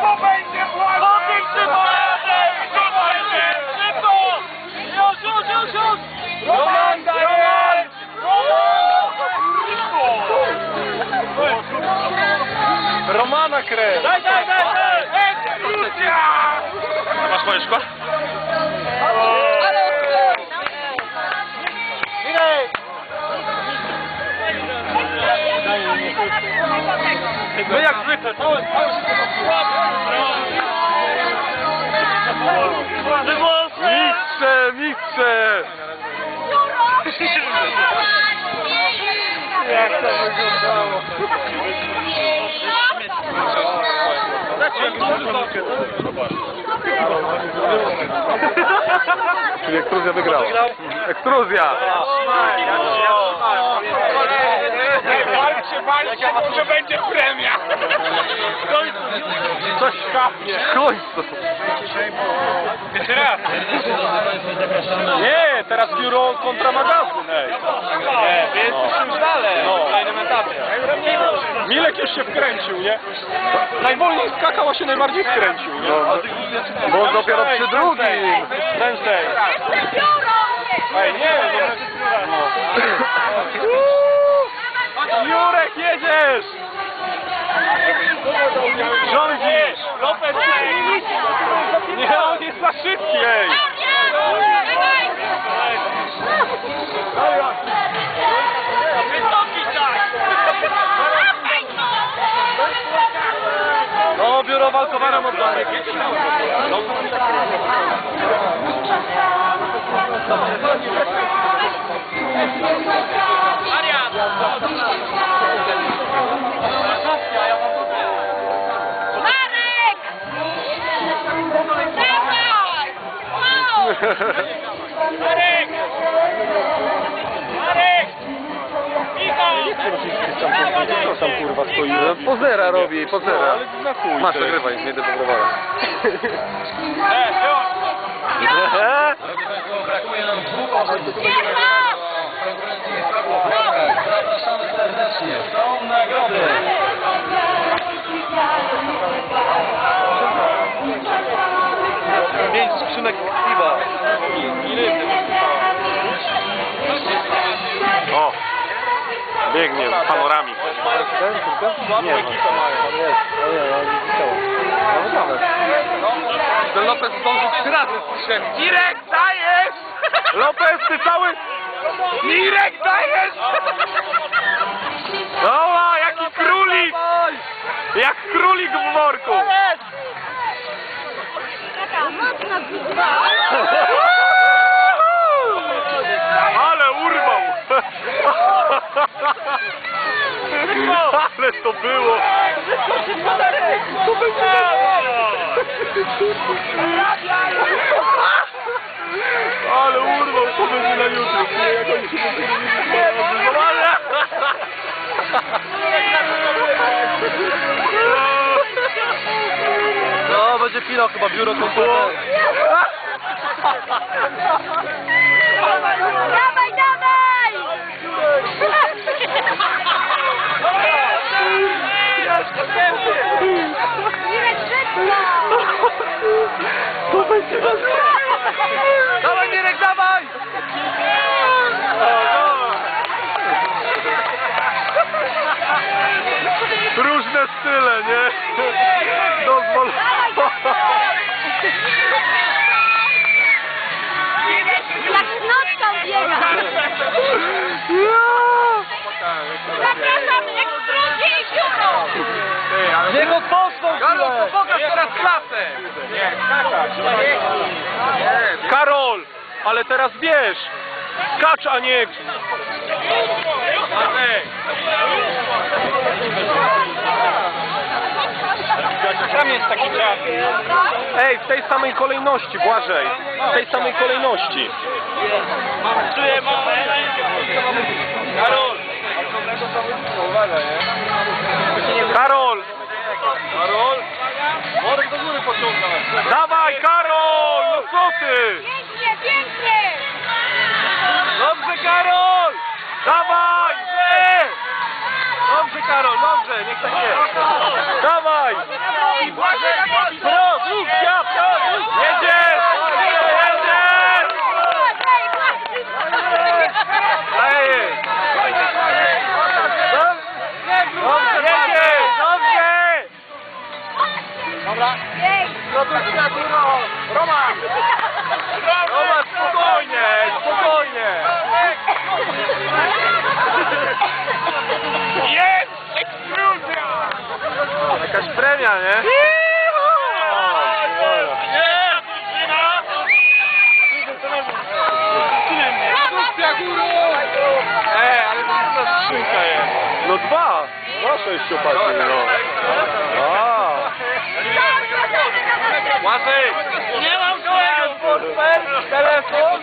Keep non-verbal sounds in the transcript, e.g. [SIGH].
Szybko będzie Błażej! Pobieg szybko! Szybko będzie! Szybko! Już, już, już, już! Roman daje! Romana krew! Daj, daj, daj, daj! Egzekucja! Masz moje szkła? No jak zwykle, całe, całe Mistrze, mistrze! Jak to wyglądało? Czyli eksplozja wygrała. Eksplozja! Walczcie, walczcie, może będzie premia! [LAUGHS] Coś kapnie. W końcu. Jeszcze raz! Nie, teraz pióro kontra magazyn, ej. Nie, wy jesteście już dalej, No. w kolejnym etapie. Milek już się wkręcił, nie? Najwolniej skakał, a się najbardziej wkręcił, nie? Bo on dopiero przy drugim. Sensei. Ej, nie, no. Jurek, jedziesz! Rządzisz! Lopez, Nie, on jest za szybki, ej! No, biuro walkowane oddane. Marek! Marek! Marek! Michał! Co tam kurwa stoi? Pozera robi, pozera. Masz, nagrywaj, nie depobrowałem. [LAUGHS] Brakuje nam dwóch osób Biegnie z panorami. Nie, Ten Lopez zdążył trzy razy strzelić. Mirek, dajesz! Lopez, ty cały... Mirek, dajesz! Oła, jaki królik! Jak królik w worku! Ale Ale to było! To Ale urwał, to będzie na YouTube. Nie, jak oni się będą No, będzie finał chyba biuro kontrolne. Dawaj Mirek, dawaj! Różne style, nie? Dozwol... Jak nocką biega! Pióro! Jego posną Karol, to pokaż teraz klasę! Nie. Karol, ale teraz bierz! Skacz, a nie... Tam jest taki czas. Ej, w tej samej kolejności, Błażej. W tej samej kolejności. Czuję! Karol! Karol! Karol! Pociągnąć. Dawaj, Karol! No co ty? Pięknie, pięknie! Dobrze, Karol! Dawaj! Nie! Dobrze, Karol, dobrze, niech tak jest. Dawaj! Błażej, coś się patrzy, no. o Łatwiej! Nie mam kolegów, telefon!